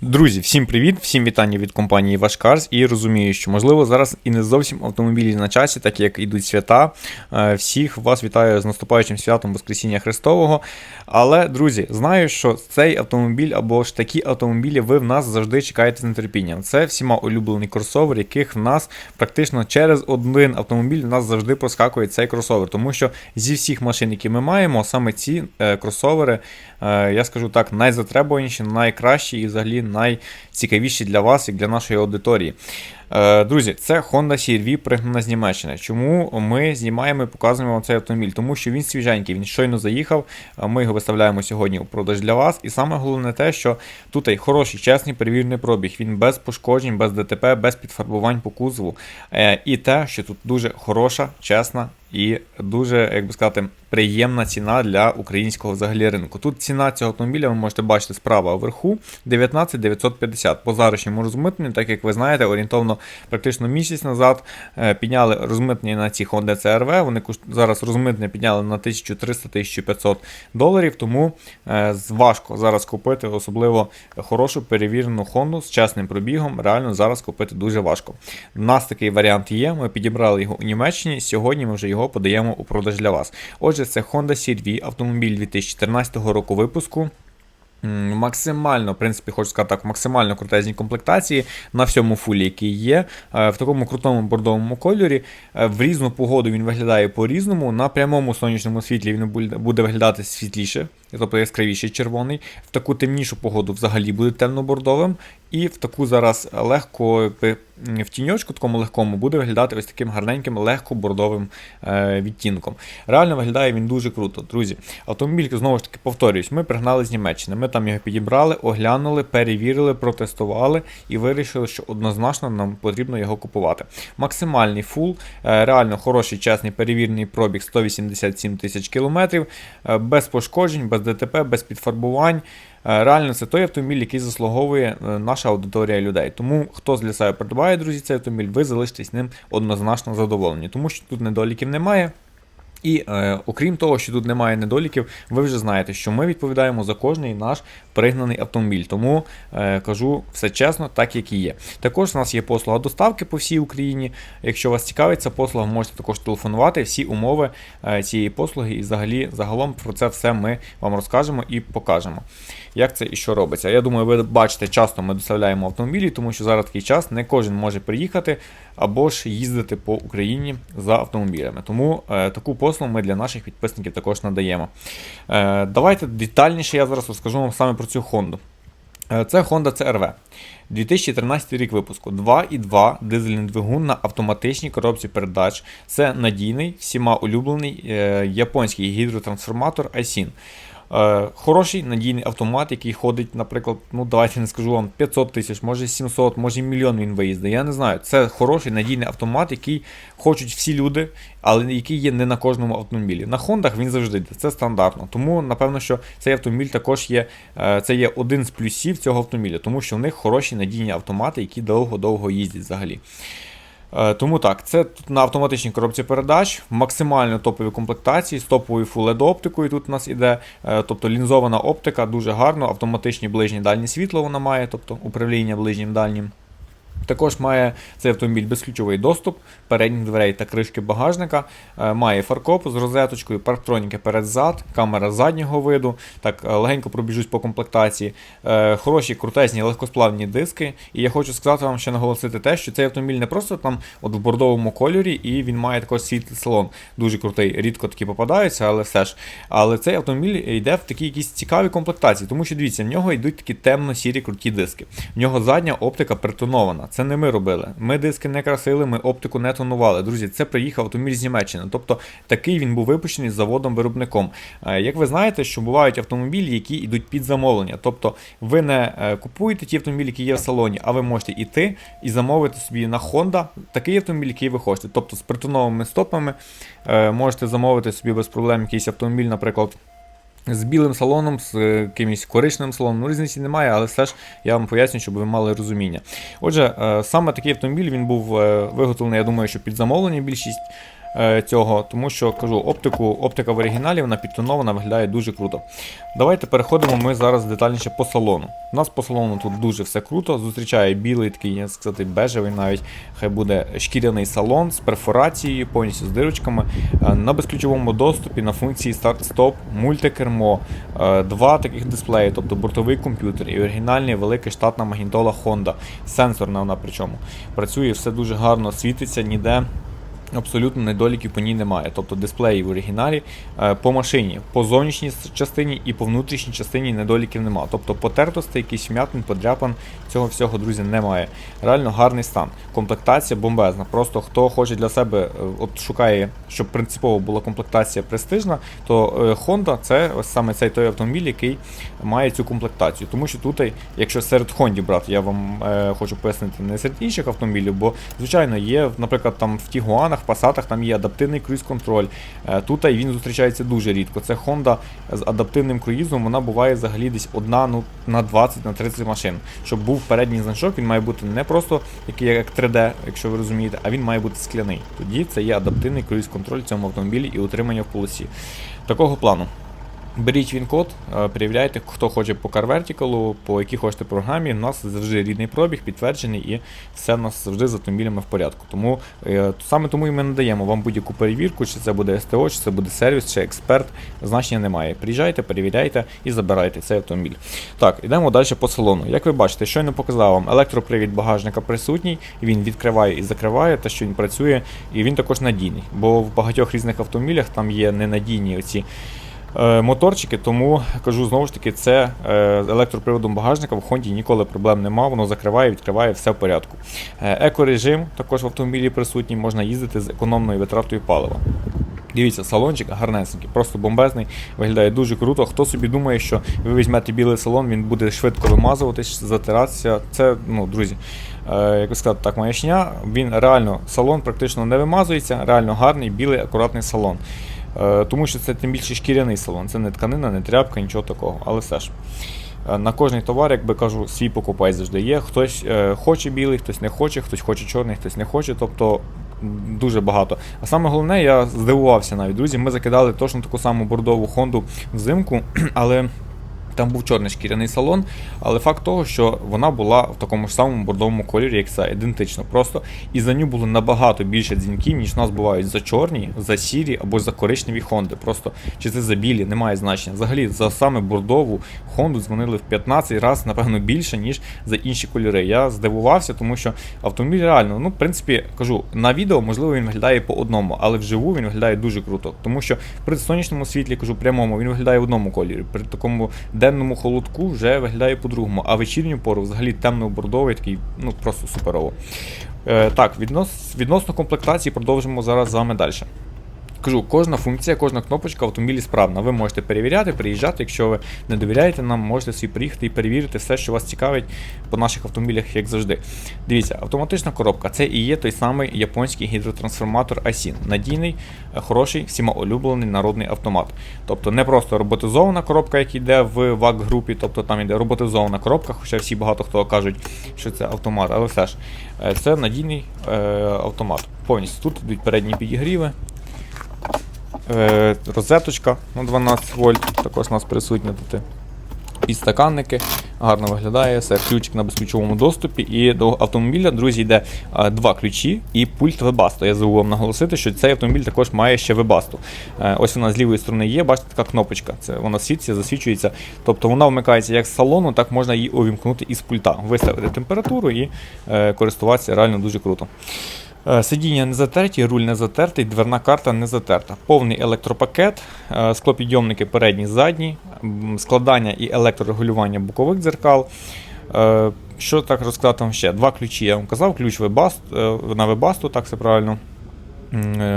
Друзі, всім привіт, всім вітання від компанії Вашкарс. І розумію, що можливо зараз і не зовсім автомобілі на часі, так як ідуть свята. Е, Всіх вас вітаю з наступаючим святом Воскресіння Христового. Але, друзі, знаю, що цей автомобіль або ж такі автомобілі ви в нас завжди чекаєте з нетерпінням. Це всіма улюблений кросовер, яких в нас практично через один автомобіль в нас завжди проскакує цей кросовер. Тому що зі всіх машин, які ми маємо, саме ці е, кросовери, е, я скажу так, найзатребуваніші, найкращі і взагалі найцікавіші для вас і для нашої аудиторії. Е, Друзі, це Honda CR-V пригнана з Німеччини. Чому ми знімаємо і показуємо вам цей автомобіль? Тому що він свіженький, він щойно заїхав. е, Ми його виставляємо сьогодні у продаж для вас. І саме головне те, що тут хороший, чесний перевірений пробіг. Він без пошкоджень, без ДТП, без підфарбувань по кузову. Е, І те, що тут дуже хороша, чесна і дуже, як би сказати, приємна ціна для українського взагалі ринку. Тут ціна цього автомобіля ви можете бачити справа вверху 19 950 по заручному розмитненню, так як ви знаєте, орієнтовно практично місяць назад е, підняли розмитнення на ці Honda CR-V, Вони зараз розмитнення підняли на 1300-1500 доларів, тому е, важко зараз купити особливо хорошу перевірену Honda з чесним пробігом. Реально зараз купити дуже важко. У нас такий варіант є. Ми підібрали його у Німеччині. Сьогодні ми вже його подаємо у продаж для вас. Отже, це Honda CR-V, автомобіль 2014 року випуску. Максимально, в принципі, хочу сказати так, максимально крутезні комплектації на всьому фулі, який є. Е, В такому крутому бордовому кольорі. Е, В різну погоду він виглядає по-різному. На прямому сонячному світлі він буде виглядати світліше, тобто яскравіше червоний. В таку темнішу погоду взагалі буде темно-бордовим. І в таку зараз легко в тіньочку, такому легкому, буде виглядати ось таким гарненьким, легко-бордовим е, відтінком. Реально виглядає він дуже круто, друзі. Автомобіль, знову ж таки, повторюсь, ми пригнали з Німеччини. Ми там його підібрали, оглянули, перевірили, протестували і вирішили, що однозначно нам потрібно його купувати. Максимальний фул, е, реально хороший, чесний, перевірений пробіг 187 тисяч кілометрів, е, без пошкоджень, без ДТП, без підфарбувань. Е, Реально, це той автомобіль, який заслуговує е, наша аудиторія людей. Тому хто з себе придбає, друзі, цей автомобіль, ви залишитесь ним однозначно задоволені, тому що тут недоліків немає. І е, окрім того, що тут немає недоліків, ви вже знаєте, що ми відповідаємо за кожний наш пригнаний автомобіль. Тому е, кажу все чесно, так як і є. Також у нас є послуга доставки по всій Україні. Якщо вас цікавить ця послуга, можете також телефонувати. Всі умови е, цієї послуги і взагалі загалом про це все ми вам розкажемо і покажемо. Як це і що робиться. Я думаю, ви бачите, часто ми доставляємо автомобілі, тому що зараз такий час не кожен може приїхати або ж їздити по Україні за автомобілями. Тому е, таку послугу ми для наших підписників також надаємо. Е, давайте детальніше я зараз розкажу вам саме про цю Honda. Е, Це Honda CRV. 2013 рік випуску. 2,2 дизельний двигун на автоматичній коробці передач. Це надійний, всіма улюблений е, японський гідротрансформатор Aisin. Е, хороший надійний автомат, який ходить, наприклад, ну давайте не скажу вам 500 тисяч, може 700, може мільйон він виїздить. Я не знаю. Це хороший надійний автомат, який хочуть всі люди, але який є не на кожному автомобілі. На Хондах він завжди йде, це стандартно. Тому напевно, що цей автомобіль також є. е, Це є один з плюсів цього автомобіля, тому що в них хороші надійні автомати, які довго-довго їздять взагалі. Е, Тому так, це тут на автоматичній коробці передач, максимально топові комплектації з топовою фулед оптикою Тут у нас іде, е, тобто лінзована оптика, дуже гарно, автоматичні ближні дальні світло вона має, тобто управління ближнім дальнім. Також має цей автомобіль безключовий доступ, передніх дверей та кришки багажника. Е, Має фаркоп з розеточкою, парктроніки перед-зад, камера заднього виду. Так, е, легенько пробіжусь по комплектації. Е, Хороші, крутезні, легкосплавні диски. І я хочу сказати вам ще наголосити те, що цей автомобіль не просто там от в бордовому кольорі, і він має також світлий салон. Дуже крутий. Рідко такі попадаються, але все ж. Але цей автомобіль йде в такі якісь цікаві комплектації, тому що дивіться, в нього йдуть такі темно-сірі круті диски. В нього задня оптика притонована. Це не ми робили. Ми диски не красили, ми оптику не тонували. Друзі, це приїхав автомобіль з Німеччини. Тобто такий він був випущений заводом-виробником. Е, Як ви знаєте, що бувають автомобілі, які йдуть під замовлення. Тобто ви не е, купуєте ті автомобілі, які є в салоні, а ви можете йти і замовити собі на Honda такий автомобіль, який ви хочете. Тобто з притоновими стопами е, можете замовити собі без проблем якийсь автомобіль, наприклад. З білим салоном, з е, якимось коричневим салоном, ну різниці немає, але все ж я вам поясню, щоб ви мали розуміння. Отже, е, саме такий автомобіль він був е, виготовлений, я думаю, що під замовлення більшість цього, тому що кажу, оптику, оптика в оригіналі вона підтонована, виглядає дуже круто. Давайте переходимо ми зараз детальніше по салону. У нас по салону тут дуже все круто. Зустрічає білий такий, я сказати, бежевий навіть. Хай буде шкіряний салон з перфорацією, повністю з дирочками. Е, На безключовому доступі на функції старт-стоп, мультикермо, е, два таких дисплеї, тобто бортовий комп'ютер і оригінальний великий штатна магнітола Honda. Сенсорна вона причому. Працює все дуже гарно, світиться ніде. Абсолютно недоліків по ній немає. Тобто дисплеї в оригіналі е, по машині, по зовнішній частині і по внутрішній частині недоліків немає. Тобто потертостей, якийсь вмятин, подряпан, цього всього, друзі, немає. Реально гарний стан. Комплектація бомбезна. Просто хто хоче для себе, е, от шукає, щоб принципово була комплектація престижна, то е, Honda це ось саме цей той автомобіль, який має цю комплектацію. Тому що тут, якщо серед Honda брати, я вам е, хочу пояснити, не серед інших автомобілів, бо звичайно є, наприклад, там в Тігуанах, Пасатах там є адаптивний круїз-контроль. Е, Тут він зустрічається дуже рідко. Це Honda з адаптивним круїзом, вона буває взагалі десь одна ну, на 20 на 30 машин. Щоб був передній значок, він має бути не просто який як 3D, якщо ви розумієте, а він має бути скляний. Тоді це є адаптивний круїз-контроль в цьому автомобілі і утримання в полосі. Такого плану. Беріть він-код, е, перевіряйте, хто хоче по Car Vertical, по якій хочете програмі. У нас завжди рідний пробіг, підтверджений, і все в нас завжди з автомобілями в порядку. Тому е, саме тому і ми надаємо вам будь-яку перевірку, чи це буде СТО, чи це буде сервіс, чи експерт. Значення немає. Приїжджайте, перевіряйте і забирайте цей автомобіль. Так, йдемо далі по салону. Як ви бачите, щойно показав вам електропривід багажника присутній, він відкриває і закриває, те, що він працює, і він також надійний. Бо в багатьох різних автомобілях там є ненадійні оці моторчики, тому кажу знову ж таки, це е, з електроприводом багажника в Хонді ніколи проблем нема, воно закриває, відкриває, все в порядку. Е, екорежим також в автомобілі присутній, можна їздити з економною витратою палива. Дивіться, салончик гарнесенький, просто бомбезний, виглядає дуже круто. Хто собі думає, що ви візьмете білий салон, він буде швидко вимазуватись, затиратися. Це, ну, друзі, е, як сказати, так, маячня. Він реально салон практично не вимазується, реально гарний, білий, акуратний салон. Е, тому що це тим більше шкіряний салон, це не тканина, не тряпка, нічого такого. Але все ж. Е, На кожний товар, як би кажу, свій покупай завжди є. Хтось е, хоче білий, хтось не хоче, хтось хоче чорний, хтось не хоче. Тобто дуже багато. А саме головне, я здивувався навіть, друзі. Ми закидали точно таку саму бордову Хонду взимку, але. Там був чорний шкіряний салон, але факт того, що вона була в такому ж самому бордовому кольорі, як це, ідентично. Просто і за ню було набагато більше дзвінків, ніж у нас бувають за чорні, за сірі або за коричневі Хонди. Просто чи це за білі, немає значення. Взагалі, за саме бордову Хонду дзвонили в 15 разів, напевно, більше, ніж за інші кольори. Я здивувався, тому що автомобіль реально, ну, в принципі, кажу, на відео, можливо, він виглядає по одному, але вживу він виглядає дуже круто. Тому що при сонячному світлі, кажу, прямому, він виглядає в одному кольорі. При такому денному холодку вже виглядає по-другому, а вечірню пору взагалі темно-бордовий, такий, ну просто суперово. Е, так, віднос, відносно комплектації продовжимо зараз з вами далі. Кажу, кожна функція, кожна кнопочка в автомобілі справна. Ви можете перевіряти, приїжджати. Якщо ви не довіряєте нам, можете собі приїхати і перевірити все, що вас цікавить по наших автомобілях, як завжди. Дивіться, автоматична коробка це і є той самий японський гідротрансформатор Aisin. Надійний, е, хороший, всіма улюблений народний автомат. Тобто не просто роботизована коробка, як йде в ВАК-групі, тобто там йде роботизована коробка, хоча всі багато хто кажуть, що це автомат, але все ж е, це надійний е, автомат. Повністю тут йдуть передні підігріви. Е, розеточка на 12 вольт, також у нас присутня тут. Підстаканники, гарно виглядає, все, ключик на безключовому доступі. І до автомобіля, друзі, йде е, два ключі і пульт Webasto. Я забув вам наголосити, що цей автомобіль також має ще Webasto. Е, ось вона з лівої сторони є, бачите, така кнопочка. Це вона світиться, засвічується. Тобто вона вмикається як з салону, так можна її увімкнути із пульта, виставити температуру і користуватися реально дуже круто. Е, Сидіння не затерті, руль не затертий, дверна карта не затерта. Повний електропакет, е, склопідйомники передні, задні, складання і електрорегулювання бокових дзеркал. Е, Що так розказати вам ще? Два ключі, я вам казав, ключ е, на Webasto, так все правильно.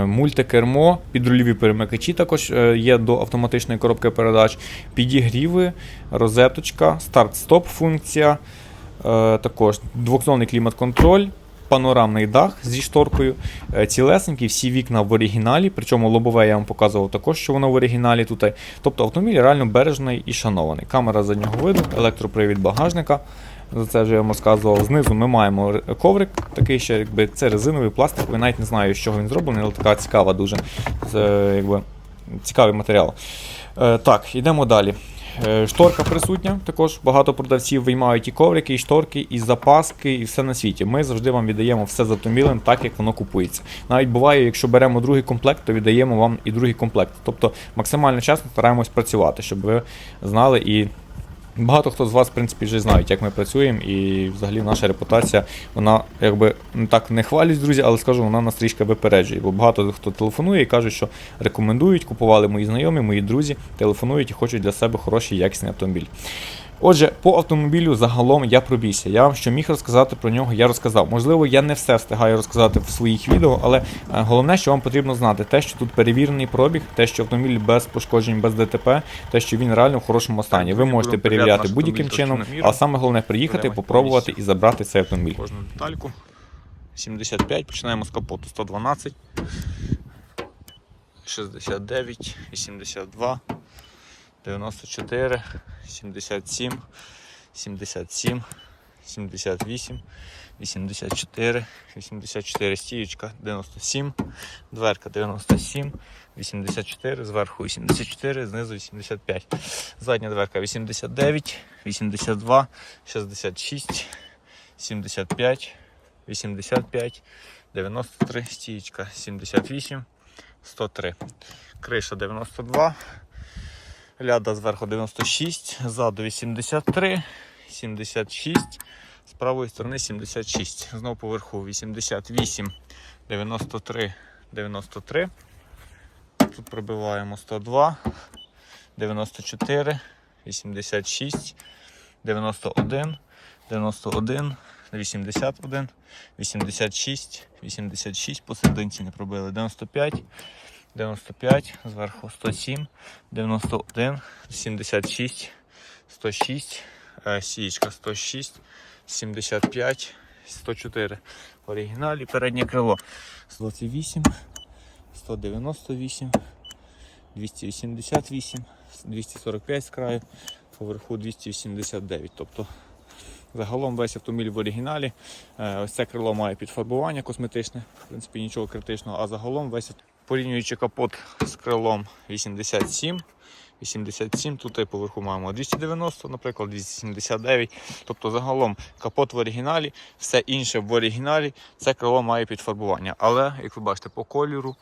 Мультикермо, підрульові перемикачі також є до автоматичної коробки передач, підігріви, розеточка, старт-стоп функція, також двохзонний клімат-контроль, панорамний дах зі шторкою, е, цілесенькі, всі вікна в оригіналі, причому лобове я вам показував також, що воно в оригіналі тут. Тобто автомобіль реально бережний і шанований. Камера заднього виду, електропривід багажника. За це вже я вам розказував. Знизу ми маємо коврик, такий ще, якби це резиновий пластиковий, навіть не знаю, з чого він зроблений, але така цікава дуже. Це, якби, цікавий матеріал. Е, так, йдемо далі. Е, Шторка присутня, також багато продавців виймають і коврики, і шторки, і запаски, і все на світі. Ми завжди вам віддаємо все за томілем, так як воно купується. Навіть буває, якщо беремо другий комплект, то віддаємо вам і другий комплект. Тобто максимально чесно стараємось працювати, щоб ви знали і. Багато хто з вас, в принципі, вже знають, як ми працюємо, і взагалі наша репутація, вона якби не так не хвалюсь, друзі, але скажу, вона нас трішки випереджує. Бо багато хто телефонує і каже, що рекомендують, купували мої знайомі, мої друзі, телефонують і хочуть для себе хороший якісний автомобіль. Отже, по автомобілю загалом я пробійся. Я вам що міг розказати про нього, я розказав. Можливо, я не все встигаю розказати в своїх відео, але е, головне, що вам потрібно знати, те, що тут перевірений пробіг, те, що автомобіль без пошкоджень, без ДТП, те, що він реально в хорошому стані. Ви можете перевіряти будь-яким чином, а саме головне приїхати, попробувати і забрати цей автомобіль. кожну детальку. 75, починаємо з капоту 112, 69, 82, 94, 77, 77, 78, 84, 84 стіючка 97, дверка 97, 84, зверху 84, знизу 85. Задня дверка 89, 82, 66, 75, 85, 93, стієчка 78, 103. Криша 92, ляда зверху 96, ззаду 83, 76, з правої сторони 76. Знову поверху 88, 93, 93. Тут пробиваємо 102, 94, 86, 91, 91, 81, 86, 86, посерединці не пробили, 95, 95, зверху 107, 91, 76, 106, е, сієчка 106, 75, 104. В оригіналі переднє крило 128, 198, 288, 245 з краю, поверху 289. Тобто загалом весь автомобіль в оригіналі. Е, Ось це крило має підфарбування косметичне, в принципі, нічого критичного, а загалом весь авт- порівнюючи капот з крилом 87. 87, тут поверху маємо 290, наприклад, 279. Тобто загалом капот в оригіналі, все інше в оригіналі, це крило має підфарбування. Але, як ви бачите, по кольору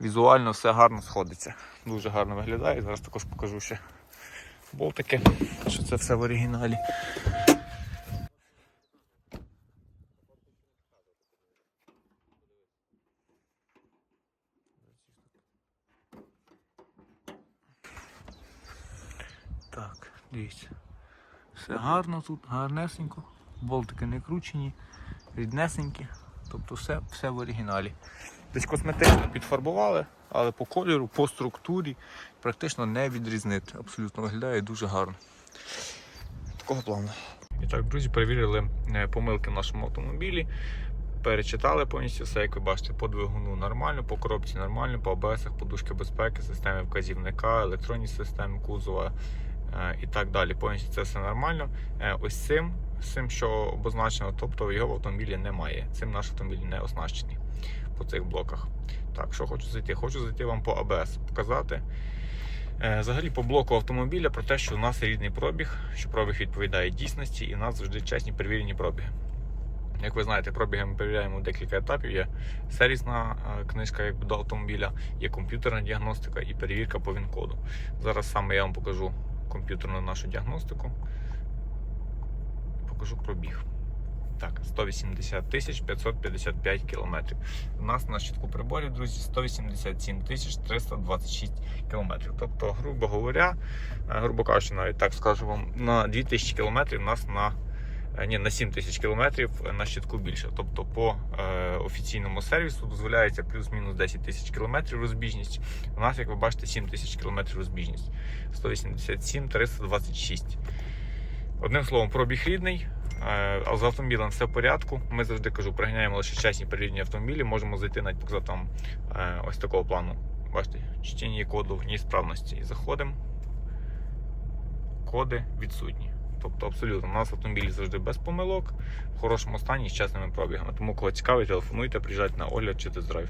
візуально все гарно сходиться. Дуже гарно виглядає. Зараз також покажу ще болтики, що це все в оригіналі. Так, Дивіться. Все гарно тут, гарнесенько. Болтики не кручені, ріднесенькі. Тобто все, все в оригіналі. Десь косметично підфарбували, але по кольору, по структурі практично не відрізнити. Абсолютно виглядає дуже гарно. Такого плану. І так, друзі, перевірили е, помилки в нашому автомобілі. Перечитали повністю все, як ви бачите, по двигуну нормально, по коробці нормально, по АБС, подушки безпеки, системи вказівника, електронні системи кузова і так далі. Повністю це все нормально. Е, Ось цим, цим, що обозначено, тобто його в автомобілі немає. Цим наш автомобіль не оснащений по цих блоках. Так, що хочу зайти? Хочу зайти вам по АБС, показати. Е, Взагалі по блоку автомобіля про те, що у нас рідний пробіг, що пробіг відповідає дійсності, і у нас завжди чесні перевірені пробіги. Як ви знаєте, пробіги ми перевіряємо декілька етапів. Є сервісна е, книжка якби, до автомобіля, є комп'ютерна діагностика і перевірка по ВІН-коду. Зараз саме я вам покажу комп'ютерну нашу діагностику. Покажу пробіг. Так, 180 тисяч 555 кілометрів. У нас на щитку приборів, друзі, 187 тисяч 326 кілометрів. Тобто, грубо говоря, е, грубо кажучи, навіть так скажу вам, на 2000 кілометрів у нас на ні, на 7 тисяч кілометрів на щитку більше. Тобто по е, офіційному сервісу дозволяється плюс-мінус 10 тисяч кілометрів розбіжність. У нас, як ви бачите, 7 тисяч кілометрів розбіжність. 187 326. Одним словом, пробіг рідний. е, А з автомобілем все в порядку. Ми завжди кажу, приганяємо лише чесні перевірені автомобілі. Можемо зайти навіть показати там е, ось такого плану. Бачите, чтіння коду ні справності. І заходимо. Коди відсутні. Тобто абсолютно у нас автомобілі завжди без помилок, в хорошому стані з чесними пробігами. Тому кого цікавить, телефонуйте, приїжджайте на огляд чи тест-драйв.